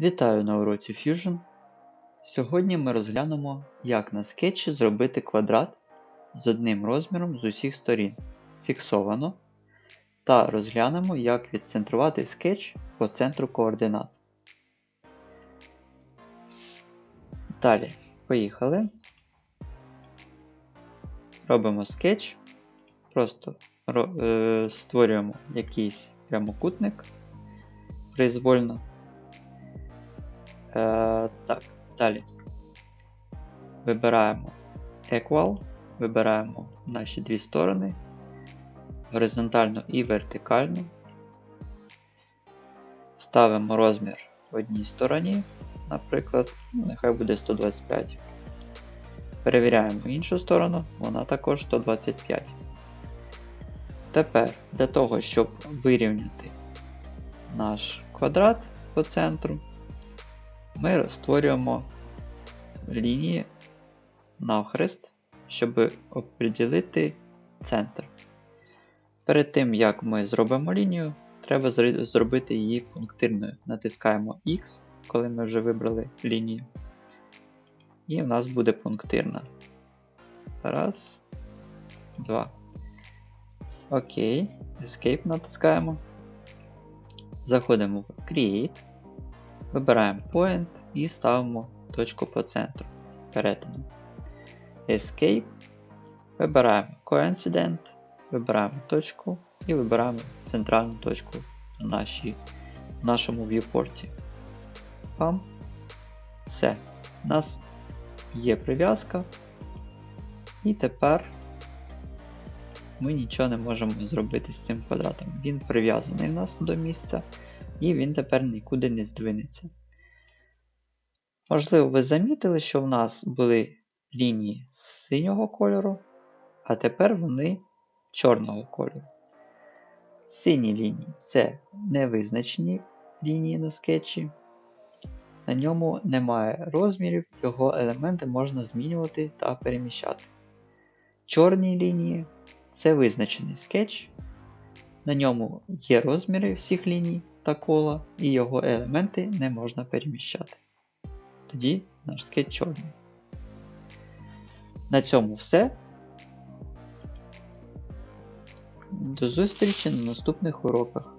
Вітаю на уроці Fusion. Сьогодні ми розглянемо, як на скетчі зробити квадрат з одним розміром з усіх сторін фіксовано, та розглянемо, як відцентрувати скетч по центру координат. Далі, поїхали. Робимо скетч. Просто ро- е, створюємо якийсь прямокутник произвольно. Е, так, далі. Вибираємо Equal, вибираємо наші дві сторони, горизонтальну і вертикальну. Ставимо розмір в одній стороні, наприклад, ну, нехай буде 125. Перевіряємо іншу сторону, вона також 125. Тепер для того, щоб вирівняти наш квадрат по центру, ми створюємо лінії навхрест, щоб оприділити центр. Перед тим, як ми зробимо лінію, треба зробити її пунктирною. Натискаємо X, коли ми вже вибрали лінію. І в нас буде пунктирна. Раз, два. Окей. Escape натискаємо. Заходимо в Create. Вибираємо Point і ставимо точку по центру перетину. Escape. Вибираємо Coincident, вибираємо точку і вибираємо центральну точку в, нашій, в нашому viewport. Пам. Все. У нас є прив'язка. І тепер ми нічого не можемо зробити з цим квадратом. Він прив'язаний в нас до місця, і він тепер нікуди не здвинеться. Можливо, ви замітили, що в нас були лінії синього кольору, а тепер вони чорного кольору. Сині лінії це невизначені лінії на скетчі. На ньому немає розмірів, його елементи можна змінювати та переміщати. Чорні лінії це визначений скетч. На ньому є розміри всіх ліній та кола, і його елементи не можна переміщати. Тоді наш скетч чорний. На цьому все. До зустрічі на наступних уроках.